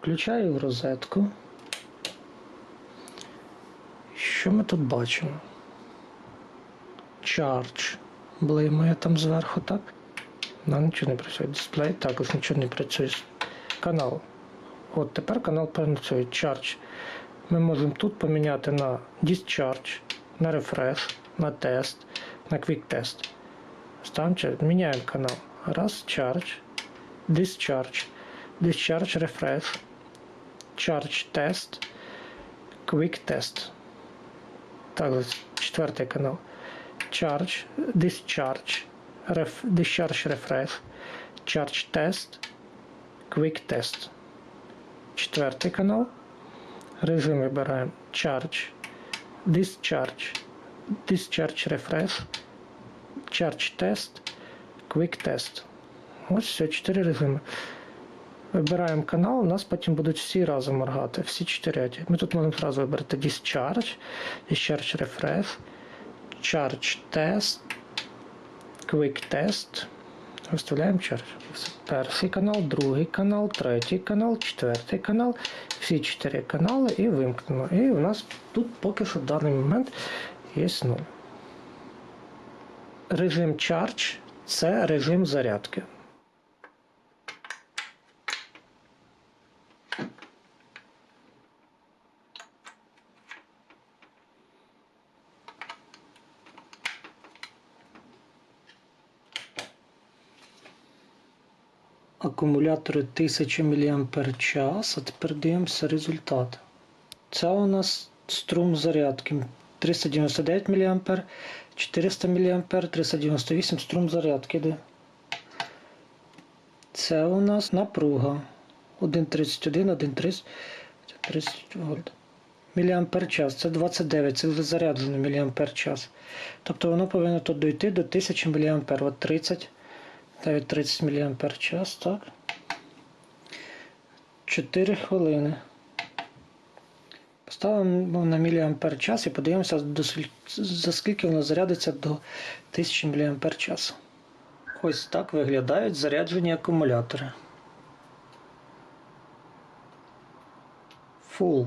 Включаю в розетку. Що ми тут бачимо? Charge. Блимає там зверху, так? Ну, нічого не працює. Дисплей також нічого не працює. Канал. От тепер канал працює. Charge. Ми можемо тут поміняти на Discharge, на Refresh, на тест, на Quick Test. Ставимо, міняємо канал. Раз, Charge, Discharge, Discharge Refresh, Charge Test, Quick Test. Так, четвертий канал. Charge, Discharge, ref, Discharge Refresh, Charge Test, Quick Test. Четвертий канал. Режим вибираємо Charge, Discharge, Discharge Refresh, Charge Test, Quick Test. Ось все, чотири режими. Вибираємо канал, у нас потім будуть всі разом моргати, всі чотири. Ми тут можемо одразу вибрати Discharge, Discharge Refresh, Charge Test, Quick Test. Виставляємо Charge. Перший канал, другий канал, третій канал, четвертий канал, всі чотири канали і вимкнемо. І у нас тут поки що в даний момент є 0. Режим Charge це режим зарядки. Акумулятори 1000 мАч, а тепер дивимося результат. Це у нас струм зарядки 399 мА, 400 мА, 398 струм зарядки йде. Це у нас напруга 1,31, 1,30 30 вольт. Міліампер час. Це 29, це вже заряджено міліампер. Тобто воно повинно тут дойти до 1000 мА. От 30, навіть 30 мАч так. 4 хвилини. Поставимо на час і подивимося, за скільки воно зарядиться до 1000 мАч. Ось так виглядають заряджені акумулятори. Full.